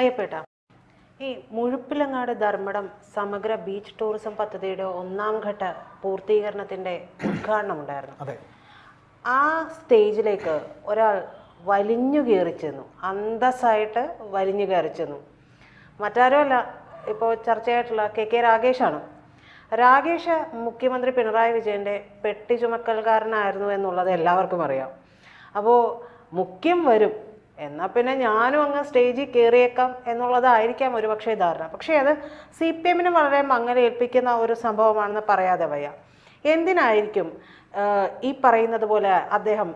അയ്യപ്പേട്ട ഈ മുഴുപ്പിലങ്ങാട് ധർമ്മടം സമഗ്ര beach tourism പദ്ധതിയുടെ ഒന്നാം ഘട്ട പൂർത്തീകരണത്തിന്റെ ഉദ്ഘാടനം ഉണ്ടായിരുന്നു. അതെ. ആ സ്റ്റേജിലേക്ക് ഒരാൾ വലിഞ്ഞു കയറി ചെന്നു. അന്തസ്സായിട്ട് വലിഞ്ഞു കയറി ചെന്നു. മറ്റാരുമല്ല ഇപ്പോൾ ചർച്ചയായിട്ടുള്ള കെ കെ രാഗേഷാണ് രാഗേഷ് മുഖ്യമന്ത്രി പിണറായി വിജയന്റെ പെട്ടി ചുമക്കൽക്കാരനായിരുന്നു എന്നുള്ളത് എല്ലാവർക്കും അറിയാം. അപ്പോൾ മുഖ്യം വരും എന്നാൽ പിന്നെ ഞാനും അങ്ങ് സ്റ്റേജിൽ കയറിയേക്കാം എന്നുള്ളതായിരിക്കാം ഒരു പക്ഷേ ധാരണ. പക്ഷേ അത് സി പി എമ്മിന് വളരെ മങ്ങലേൽപ്പിക്കുന്ന ഒരു സംഭവമാണെന്ന് പറയാതെ വയ്യ. എന്തിനായിരിക്കും ഈ പറയുന്നത് പോലെ അദ്ദേഹം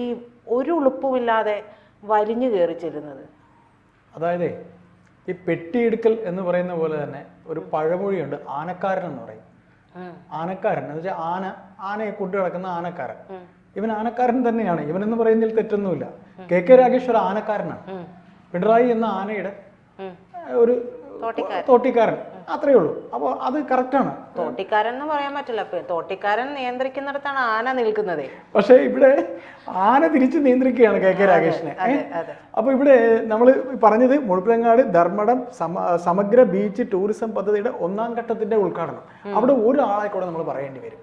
ഈ ഒരു ഉളുപ്പുമില്ലാതെ വലിഞ്ഞു കയറി ചെല്ലുന്നത് അതായത് ഈ പെട്ടിയെടുക്കൽ എന്ന് പറയുന്ന പോലെ തന്നെ ഒരു പഴമൊഴിയുണ്ട് ആനക്കാരൻ എന്ന് പറയും. ആനക്കാരൻ എന്ന് വെച്ചാൽ ആന ആനയെ കൊണ്ടു കിടക്കുന്ന ആനക്കാരൻ. ഇവൻ ആനക്കാരൻ തന്നെയാണ്. ഇവൻ എന്ന് പറയുന്നതിൽ തെറ്റൊന്നുമില്ല. കെ കെ രാഗേഷ് ഒരു ആനക്കാരനാണ് പിണറായി എന്ന ആനയുടെ ഒരു തോട്ടിക്കാരൻ. അത്രേ ഉള്ളൂ. അപ്പോൾ അത് കറക്റ്റാണ് തോട്ടിക്കാരൻ എന്ന് പറയാൻ പറ്റില്ല. തോട്ടിക്കാരൻ നിയന്ത്രിക്കുന്നിടത്താണ് ആന നിൽക്കുന്നത്. പക്ഷേ ഇവിടെ ആന തിരിച്ച് നിയന്ത്രിക്കുകയാണ് കെ കെ രാഗേഷിനെ. അതെ അപ്പോൾ ഇവിടെ നമ്മൾ പറഞ്ഞത് മുഴുപ്പിലങ്ങാട് ധർമ്മടം സമഗ്ര ബീച്ച് ടൂറിസം പദ്ധതിയുടെ ഒന്നാം ഘട്ടത്തിന്റെ ഉദ്ഘാടനം. അവിടെ ഒരാളെ കൂടെ നമ്മൾ പറയേണ്ടി വരും.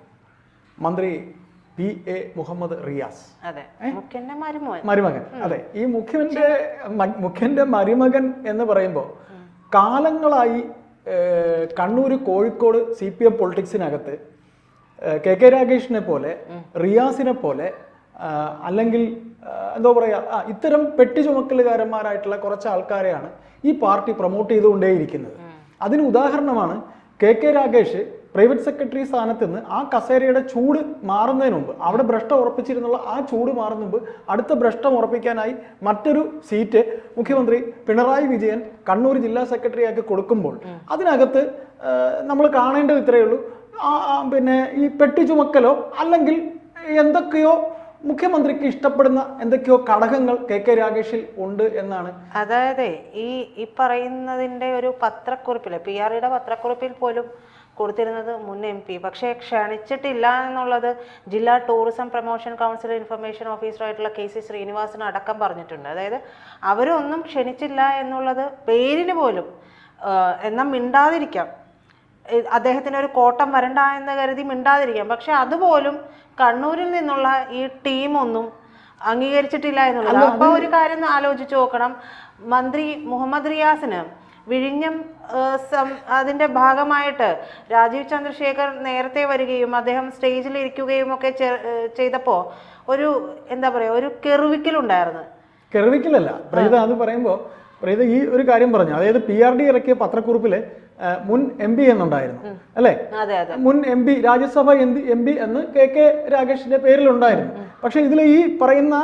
മന്ത്രി പി എ മുഹമ്മദ് റിയാസ്. മരുമകൻ. അതെ. ഈ മുഖ്യന്റെ മുഖ്യന്റെ മരുമകൻ എന്ന് പറയുമ്പോൾ കാലങ്ങളായി Kannur Kozhikode C P M പൊളിറ്റിക്സിനകത്ത് K K രാഗേഷിനെ പോലെ റിയാസിനെ പോലെ അല്ലെങ്കിൽ എന്തോ പറയാ ഇത്തരം പെട്ടി ചുമക്കലുകാരന്മാരായിട്ടുള്ള കുറച്ച് ആൾക്കാരെയാണ് ഈ പാർട്ടി പ്രൊമോട്ട് ചെയ്തുകൊണ്ടേയിരിക്കുന്നത്. അതിന് ഉദാഹരണമാണ് K K Ragesh private secretary സ്ഥാനത്ത് നിന്ന് ആ കസേരയുടെ ചൂട് മാറുന്നതിന് മുമ്പ് അവിടെ ഭ്രഷ്ടം ഉറപ്പിച്ചിരുന്നുള്ള ആ ചൂട് മാറുന്ന മുമ്പ് അടുത്ത ഭ്രഷ്ടം ഉറപ്പിക്കാനായി മറ്റൊരു സീറ്റ് മുഖ്യമന്ത്രി പിണറായി വിജയൻ കണ്ണൂർ ജില്ലാ സെക്രട്ടറി ആക്കി കൊടുക്കുമ്പോൾ അതിനകത്ത് നമ്മൾ കാണേണ്ടത് ഇത്രയേ ഉള്ളൂ. പിന്നെ ഈ പെട്ടി ചുമക്കലോ അല്ലെങ്കിൽ എന്തൊക്കെയോ മുഖ്യമന്ത്രിക്ക് ഇഷ്ടപ്പെടുന്ന എന്തൊക്കെയോ ഘടകങ്ങൾ കെ കെ രാഗേഷിൽ ഉണ്ട് എന്നാണ്. അതായത് ഈ ഈ പറയുന്നതിന്റെ ഒരു പത്രക്കുറിപ്പിൽ പി ആർ പത്രക്കുറിപ്പിൽ പോലും കൊടുത്തിരുന്നത് മുൻ എം പി. പക്ഷേ ക്ഷണിച്ചിട്ടില്ല എന്നുള്ളത് ജില്ലാ ടൂറിസം പ്രൊമോഷൻ കൗൺസിൽ ഇൻഫർമേഷൻ ഓഫീസറായിട്ടുള്ള കെ സി ശ്രീനിവാസൻ അടക്കം പറഞ്ഞിട്ടുണ്ട്. അതായത് അവരൊന്നും ക്ഷണിച്ചില്ല എന്നുള്ളത് പേരിന് പോലും എന്നാൽ മിണ്ടാതിരിക്കാം. അദ്ദേഹത്തിന് ഒരു കോട്ടം വരണ്ട എന്ന് കരുതി മിണ്ടാതിരിക്കാം. പക്ഷെ അതുപോലും കണ്ണൂരിൽ നിന്നുള്ള ഈ ടീമൊന്നും അംഗീകരിച്ചിട്ടില്ല എന്നുള്ളത്. അപ്പൊ ഒരു കാര്യം ആലോചിച്ച് നോക്കണം. മന്ത്രി മുഹമ്മദ് റിയാസിന് വിഴിഞ്ഞം അതിന്റെ ഭാഗമായിട്ട് രാജീവ് ചന്ദ്രശേഖർ നേരത്തെ വരികയും അദ്ദേഹം സ്റ്റേജിൽ ഇരിക്കുകയും ഒക്കെ ചെയ്തപ്പോൾ ഒരു എന്താ പറയുക ഒരു കെറുവിക്കലുണ്ടായിരുന്നു. കെറുവിക്കലല്ല. പ്രീത അത് പറയുമ്പോൾ പ്രീത ഈ ഒരു കാര്യം പറഞ്ഞു. അതായത് പി ആർ ഡി ഇറക്കിയ പത്രക്കുറിപ്പിൽ മുൻ എം പി എന്നുണ്ടായിരുന്നു. അല്ലേ? അതെ അതെ. മുൻ M P Rajya Sabha M P എന്ന് കെ കെ രാഗേഷിന്റെ പേരിലുണ്ടായിരുന്നു. പക്ഷെ ഇതിൽ ഈ പറയുന്ന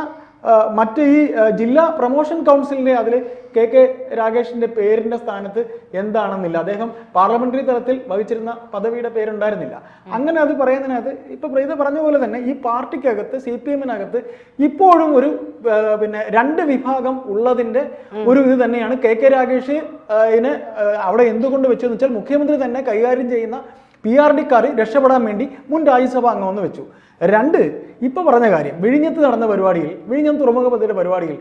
മറ്റ് ഈ ജില്ലാ പ്രൊമോഷൻ കൗൺസിലിന്റെ അതിൽ കെ കെ രാഗേഷിന്റെ പേരിന്റെ സ്ഥാനത്ത് എന്താണെന്നില്ല. അദ്ദേഹം പാർലമെന്ററി തലത്തിൽ വഹിച്ചിരുന്ന പദവിയുടെ പേരുണ്ടായിരുന്നില്ല. അങ്ങനെ അത് പറയുന്നതിനകത്ത് ഇപ്പൊ പ്രീത പറഞ്ഞ പോലെ തന്നെ ഈ പാർട്ടിക്കകത്ത് സി പി എമ്മിനകത്ത് ഇപ്പോഴും ഒരു പിന്നെ രണ്ട് വിഭാഗം ഉള്ളതിന്റെ ഒരു ഇത് തന്നെയാണ് കെ കെ ആ, അവിടെ എന്തുകൊണ്ട് വെച്ചെന്ന് വെച്ചാൽ മുഖ്യമന്ത്രി തന്നെ കൈകാര്യം ചെയ്യുന്ന പി ആർ ഡിക്കാർ രക്ഷപ്പെടാൻ വേണ്ടി മുൻ രാജ്യസഭ അംഗമെന്ന് വെച്ചു. രണ്ട് ഇപ്പം പറഞ്ഞ കാര്യം വിഴിഞ്ഞത്ത് നടന്ന പരിപാടിയിൽ വിഴിഞ്ഞം തുറമുഖ പദ്ധതിയുടെ പരിപാടിയിൽ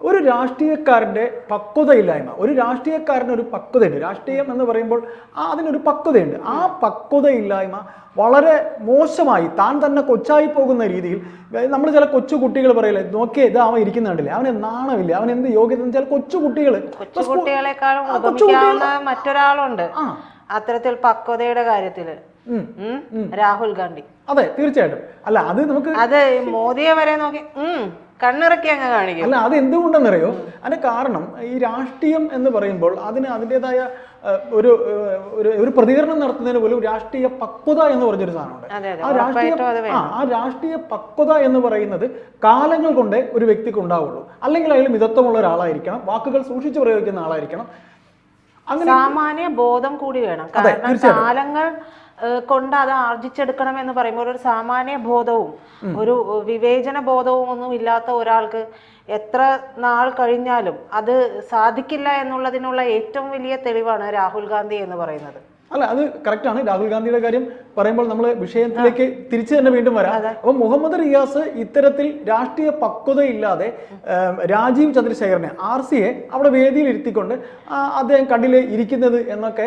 ഒരു രാഷ്ട്രീയക്കാരന്റെ പക്വതയില്ലായ്മ ഒരു രാഷ്ട്രീയക്കാരന് ഒരു പക്വതയുണ്ട്. രാഷ്ട്രീയം എന്ന് പറയുമ്പോൾ ആ അതിനൊരു പക്വതയുണ്ട്. ആ പക്വതയില്ലായ്മ വളരെ മോശമായി താൻ തന്നെ കൊച്ചായി പോകുന്ന രീതിയിൽ നമ്മൾ ചില കൊച്ചു കുട്ടികൾ പറയില്ലേ നോക്കിയേ ഇത് അവൻ ഇരിക്കുന്ന കണ്ടില്ലേ അവന് നാണമില്ല അവൻ എന്ത് യോഗ്യത? ചില കൊച്ചു കുട്ടികൾ മറ്റൊരാളുണ്ട്. ആ അത്തരത്തിൽ പക്വതയുടെ. ഉം, രാഹുൽ ഗാന്ധി. അതെ തീർച്ചയായിട്ടും. അല്ല അത് നമുക്ക് അത് മോദിയെ വരെ നോക്കി കണ്ണിറക്കി അങ്ങ് കാണിക്കും. അല്ല അത് എന്തുകൊണ്ടെന്നറിയോ? അതിന്റെ കാരണം ഈ രാഷ്ട്രീയം എന്ന് പറയുമ്പോൾ അതിന് അതിന്റെതായ ഒരു ഒരു ഒരു പ്രതികരണം നടത്തുന്നതിന് പോലും രാഷ്ട്രീയ പക്വത എന്ന് പറഞ്ഞൊരു സാധനമുണ്ട്. ആ രാഷ്ട്രീയ ആ രാഷ്ട്രീയ പക്വത എന്ന് പറയുന്നത് കാലങ്ങൾ കൊണ്ടേ ഒരു വ്യക്തിക്ക് ഉണ്ടാവുള്ളൂ. അല്ലെങ്കിൽ അതിൽ മിതത്വമുള്ള ഒരാളായിരിക്കണം വാക്കുകൾ സൂക്ഷിച്ചു പ്രയോഗിക്കുന്ന ആളായിരിക്കണം. സാമാന്യ ബോധം കൂടി വേണം. കാരണം കാലങ്ങൾ കൊണ്ട് അത് ആർജിച്ചെടുക്കണം എന്ന് പറയുമ്പോൾ ഒരു സാമാന്യ ബോധവും ഒരു വിവേചന ബോധവും ഒന്നും ഇല്ലാത്ത ഒരാൾക്ക് എത്ര നാൾ കഴിഞ്ഞാലും അത് സാധിക്കില്ല എന്നുള്ളതിനുള്ള ഏറ്റവും വലിയ തെളിവാണ് രാഹുൽ ഗാന്ധി എന്ന് പറയുന്നത്. അല്ല അത് കറക്റ്റാണ് രാഹുൽ ഗാന്ധിയുടെ കാര്യം പറയുമ്പോൾ നമ്മൾ വിഷയത്തിലേക്ക് തിരിച്ചു തന്നെ വീണ്ടും വരാം. അപ്പൊ മുഹമ്മദ് റിയാസ് ഇത്തരത്തിൽ രാഷ്ട്രീയ പക്വതയില്ലാതെ ഇല്ലാതെ രാജീവ് ചന്ദ്രശേഖരനെ ആർ സിയെ അവിടെ വേദിയിൽ ഇരുത്തിക്കൊണ്ട് അദ്ദേഹം കണ്ടിൽ ഇരിക്കുന്നത് എന്നൊക്കെ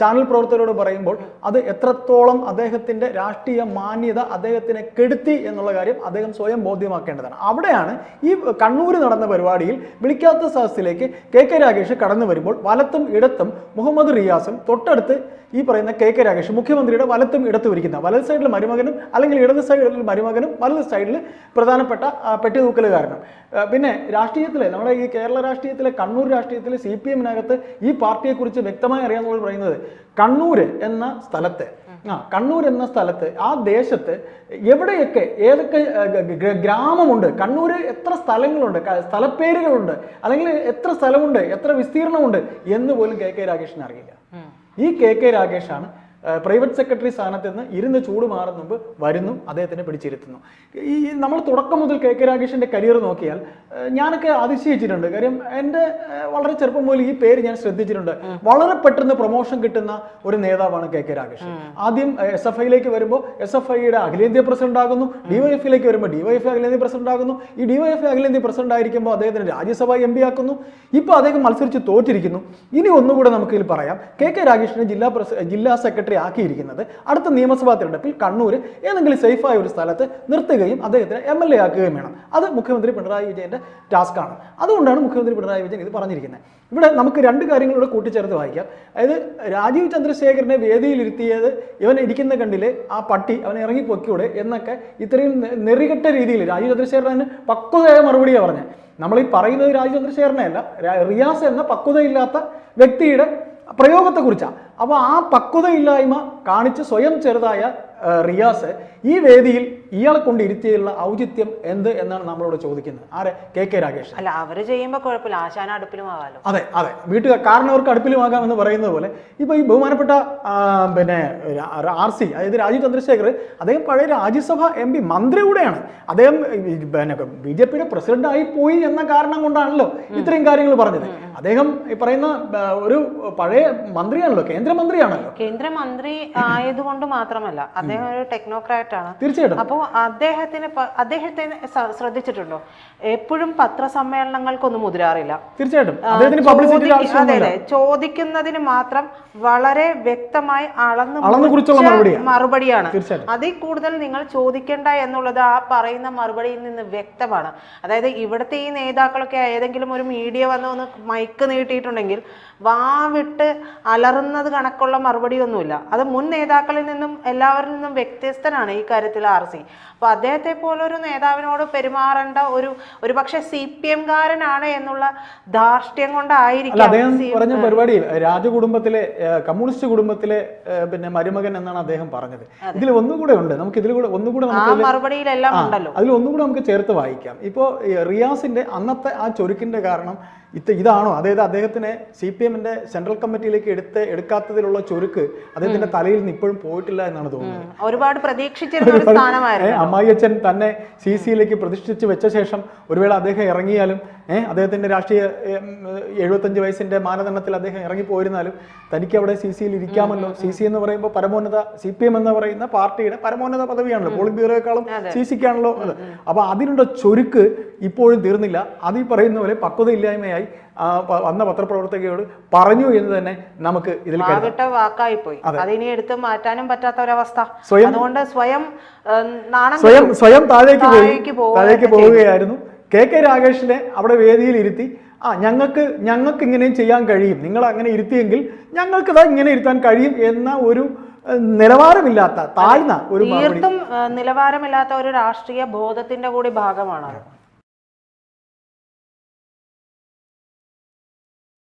ചാനൽ പ്രവർത്തകരോട് പറയുമ്പോൾ അത് എത്രത്തോളം അദ്ദേഹത്തിന്റെ രാഷ്ട്രീയ മാന്യത അദ്ദേഹത്തിനെ കെടുത്തി എന്നുള്ള കാര്യം അദ്ദേഹം സ്വയം ബോധ്യമാക്കേണ്ടതാണ്. അവിടെയാണ് ഈ കണ്ണൂർ നടന്ന പരിപാടിയിൽ വിളിക്കാത്ത സദസ്സിലേക്ക് കെ കെ രാഗേഷ് കടന്നു വരുമ്പോൾ വലത്തും ഇടത്തും മുഹമ്മദ് റിയാസും തൊട്ടടുത്ത് ഈ പറയുന്ന കെ കെ രാഗേഷ് മുഖ്യമന്ത്രിയുടെ വലത്തും ഇടത്തും ഇരിക്കുന്ന വലത് സൈഡിൽ മരുമകനും അല്ലെങ്കിൽ ഇടത് സൈഡിൽ മരുമകനും വലത് സൈഡിൽ പ്രധാനപ്പെട്ട പെട്ടി തൂക്കൽ കാരണം. പിന്നെ രാഷ്ട്രീയത്തിൽ നമ്മുടെ ഈ കേരള രാഷ്ട്രീയത്തിലെ കണ്ണൂർ രാഷ്ട്രീയത്തിൽ സി പി എമ്മിനകത്ത് ഈ പാർട്ടിയെക്കുറിച്ച് വ്യക്തമായി അറിയാമെന്ന് പറയുന്നത് കണ്ണൂർ എന്ന സ്ഥലത്തെ ആ കണ്ണൂർ എന്ന സ്ഥലത്ത് ആ ദേശത്ത് എവിടെയൊക്കെ ഏതൊക്കെ ഗ്രാമമുണ്ട് കണ്ണൂർ എത്ര സ്ഥലങ്ങളുണ്ട് സ്ഥലപ്പേരുകളുണ്ട് അല്ലെങ്കിൽ എത്ര സ്ഥലമുണ്ട് എത്ര വിസ്തീർണമുണ്ട് എന്ന് പോലും കെ കെ രാകേഷിന് അറിയില്ല. ഈ കെ കെ രാഗേഷാണ് പ്രൈവറ്റ് സെക്രട്ടറി സ്ഥാനത്ത് നിന്ന് ഇരുന്ന് ചൂട് മാറും മുമ്പ് വരുന്നു അദ്ദേഹത്തിനെ പിടിച്ചിരുത്തുന്നു. ഈ നമ്മൾ തുടക്കം മുതൽ കെ കെ രാഗേഷിന്റെ കരിയർ നോക്കിയാൽ ഞാനൊക്കെ അതിശയിച്ചിട്ടുണ്ട്. കാര്യം എന്റെ വളരെ ചെറുപ്പം മുതൽ ഈ പേര് ഞാൻ ശ്രദ്ധിച്ചിട്ടുണ്ട്. വളരെ പെട്ടെന്ന് പ്രൊമോഷൻ കിട്ടുന്ന ഒരു നേതാവാണ് കെ കെ രാഗേഷ് ആദ്യം എസ് എഫ് ഐയിലേക്ക് വരുമ്പോൾ എസ് എഫ് ഐയുടെ അഖിലേന്ത്യാ പ്രസിഡന്റ് ആകുന്നു. ഡിവൈഎഫിലേക്ക് വരുമ്പോൾ ഡിവൈഎഫ് അഖിലേന്ത്യാ പ്രസിഡന്റ് ആകുന്നു. ഈ ഡിവൈഎഫ് അഖിലേന്ത്യാ പ്രസിഡന്റ് ആയിരിക്കുമ്പോൾ അദ്ദേഹത്തിന് രാജ്യസഭ എം പി ആക്കുന്നു. ഇപ്പോൾ അദ്ദേഹം മത്സരിച്ച് തോറ്റിരിക്കുന്നു. ഇനി ഒന്നുകൂടെ നമുക്ക് ഇതിൽ പറയാം. കെ കെ രാഗേഷിന് ജില്ലാ പ്രസ ജില്ലാ സെക്രട്ടറി ആക്കിയിരിക്കുന്നത്. അടുത്ത നിയമസഭാ തെരഞ്ഞെടുപ്പിൽ കണ്ണൂർ ഏതെങ്കിലും സേഫായ ഒരു സ്ഥലത്ത് നിർത്തുകയും അദ്ദേഹത്തിന് എം എൽ എ ആക്കുകയും വേണം. അത് മുഖ്യമന്ത്രി പിണറായി വിജയന്റെ ടാസ്ക്കാണ് അതുകൊണ്ടാണ് മുഖ്യമന്ത്രി പിണറായി വിജയൻ ഇത് പറഞ്ഞിരിക്കുന്നത്. ഇവിടെ നമുക്ക് രണ്ട് കാര്യങ്ങളൂടെ കൂട്ടിച്ചേർത്ത് വായിക്കാം. അതായത് രാജീവ് ചന്ദ്രശേഖരനെ വേദിയിലിരുത്തിയത് ഇവൻ ഇരിക്കുന്ന കണ്ടിൽ ആ പട്ടി അവൻ ഇറങ്ങി പൊക്കിയൂടെ എന്നൊക്കെ ഇത്രയും നെറികെട്ട രീതിയിൽ രാജീവ് ചന്ദ്രശേഖരന് പക്വതയായ മറുപടിയാണ് പറഞ്ഞത്. നമ്മൾ ഈ പറയുന്നത് രാജീവ് ചന്ദ്രശേഖരനെ അല്ല റിയാസ് എന്ന പക്വതയില്ലാത്ത വ്യക്തിയുടെ പ്രയോഗത്തെക്കുറിച്ചാണ് അപ്പോൾ ആ പക്വതയില്ലായ്മ കാണിച്ച് സ്വയം ചെറുതായ റിയാസ് ഈ വേദിയിൽ ഇയാളെ കൊണ്ട് ഇരുത്തിയുള്ള ഔചിത്യം എന്ത് എന്നാണ് നമ്മളോട് ചോദിക്കുന്നത്. ആരെ? കെ കെ രാഗേഷ് അല്ല അവർ ചെയ്യുമ്പോൾ കുഴപ്പമില്ല. ആശാന അടുപ്പിലുമാകാലോ. അതെ അതെ. വീട്ടുകാർ കാരണവർക്ക് അടുപ്പിലുമാകാം എന്ന് പറയുന്നത് പോലെ ഇപ്പൊ ഈ ബഹുമാനപ്പെട്ട പിന്നെ ആർ സി അതായത് രാജീവ് ചന്ദ്രശേഖർ അദ്ദേഹം പഴയ രാജ്യസഭ എം പി മന്ത്രി കൂടെയാണ്. അദ്ദേഹം പിന്നെ ബി ജെ പിയുടെ പ്രസിഡന്റ് ആയി പോയി എന്ന കാരണം കൊണ്ടാണല്ലോ ഇത്രയും കാര്യങ്ങൾ പറഞ്ഞത്. അദ്ദേഹം ഈ പറയുന്ന ഒരു പഴയ മന്ത്രിയാണല്ലോ കേന്ദ്രമന്ത്രിയാണല്ലോ. കേന്ദ്രമന്ത്രി ആയതുകൊണ്ട് മാത്രമല്ല അദ്ദേഹം ഒരു ടെക്നോക്രാറ്റ് ആണ് തീർച്ചയായിട്ടും. അപ്പോൾ അദ്ദേഹത്തിന് അദ്ദേഹത്തിന് അദ്ദേഹത്തെ ശ്രദ്ധിച്ചിട്ടുണ്ടോ? എപ്പോഴും പത്രസമ്മേളനങ്ങൾക്കൊന്നും മുതിരാറില്ല. തീർച്ചയായിട്ടും. അതെ ചോദിക്കുന്നതിന് മാത്രം വളരെ വ്യക്തമായി അളന്ന് മറുപടിയാണ്. മറുപടിയാണ്. അതിൽ കൂടുതൽ നിങ്ങൾ ചോദിക്കേണ്ട എന്നുള്ളത് ആ പറയുന്ന മറുപടിയിൽ നിന്ന് വ്യക്തമാണ്. അതായത് ഇവിടുത്തെ ഈ നേതാക്കളൊക്കെ ഏതെങ്കിലും ഒരു മീഡിയ വന്ന് ഒന്ന് മൈക്ക് നീട്ടിയിട്ടുണ്ടെങ്കിൽ വാവിട്ട് അലറുന്നത് കണക്കുള്ള മറുപടിയൊന്നുമില്ല. അത് മുൻ നേതാക്കളിൽ നിന്നും എല്ലാവരിൽ നിന്നും വ്യത്യസ്തനാണ് ഈ കാര്യത്തിൽ ആർ സി അപ്പൊ അദ്ദേഹത്തെ പോലൊരു നേതാവിനോട് പെരുമാറേണ്ട ഒരു ഒരു പക്ഷെ സി പി എംകാരനാണ് എന്നുള്ള ധാർഷ്ട്യം കൊണ്ടായിരിക്കും അദ്ദേഹം പറഞ്ഞ പരിപാടി രാജകുടുംബത്തിലെ കമ്മ്യൂണിസ്റ്റ് കുടുംബത്തിലെ പിന്നെ മരുമകൻ എന്നാണ് അദ്ദേഹം പറഞ്ഞത്. ഇതിൽ ഒന്നുകൂടെ ഉണ്ട്. നമുക്ക് ഇതിൽ കൂടെ ഒന്നുകൂടെ മറുപടിയിലെല്ലാം ഉണ്ടല്ലോ. അതിൽ ഒന്നുകൂടെ നമുക്ക് ചേർത്ത് വായിക്കാം. ഇപ്പോൾ റിയാസിന്റെ അന്നത്തെ ആ ചൊരുക്കിന്റെ കാരണം ഇത് ഇതാണോ? അതായത് അദ്ദേഹത്തിനെ സി പി എമ്മിന്റെ സെൻട്രൽ കമ്മിറ്റിയിലേക്ക് എടുത്ത് എടുക്കാത്തതിലുള്ള ചൊരുക്ക് അദ്ദേഹത്തിന്റെ തലയിൽ നിന്ന് ഇപ്പോഴും പോയിട്ടില്ല എന്നാണ് തോന്നുന്നത്. ഒരുപാട് പ്രതീക്ഷിച്ചിരുന്ന ഏഹ് അമ്മായിയച്ഛൻ തന്നെ സി സിയിലേക്ക് പ്രതിഷ്ഠിച്ച് വെച്ച ശേഷം ഒരുവേള അദ്ദേഹം ഇറങ്ങിയാലും ഏഹ് അദ്ദേഹത്തിന്റെ രാഷ്ട്രീയ എഴുപത്തഞ്ച് വയസ്സിന്റെ മാനദണ്ഡത്തിൽ അദ്ദേഹം ഇറങ്ങിപ്പോയിരുന്നാലും തനിക്ക് അവിടെ സി സിയിൽ ഇരിക്കാമല്ലോ. സി സി എന്ന് പറയുമ്പോൾ പരമോന്നത സി പി എം എന്ന് പറയുന്ന പാർട്ടിയുടെ പരമോന്നത പദവിയാണല്ലോ. പോളിംഗ് ബ്യൂറോയെക്കാളും സി സിക്കാണല്ലോ അപ്പൊ അതിനുള്ള ചൊരുക്ക് ഇപ്പോഴും തീർന്നില്ല. അത് ഈ പറയുന്ന പോലെ പക്വതയില്ലായ്മയായി വന്ന പത്രപ്രവർത്തകയോട് പറഞ്ഞു എന്ന് തന്നെ നമുക്ക് ഇതിൽ വാക്കായി പോയി അതിനെ എടുത്ത് മാറ്റാനും പറ്റാത്ത ഒരവസ്ഥ സ്വയം- അതുകൊണ്ട് സ്വയം സ്വയം സ്വയം താഴേക്ക് പോയി താഴേക്ക് പോവുകയായിരുന്നു. കെ കെ രാഗേഷിനെ അവിടെ വേദിയിൽ ഇരുത്തി ആ ഞങ്ങൾക്ക് ഞങ്ങൾക്ക് ഇങ്ങനെയും ചെയ്യാൻ കഴിയും. നിങ്ങൾ അങ്ങനെ ഇരുത്തിയെങ്കിൽ ഞങ്ങൾക്ക് ഇതാ ഇങ്ങനെ ഇരുത്താൻ കഴിയും എന്ന ഒരു നിലവാരമില്ലാത്ത താഴ്ന്ന ഒരു തീർത്തും നിലവാരമില്ലാത്ത ഒരു രാഷ്ട്രീയ ബോധത്തിന്റെ കൂടി ഭാഗമാണ്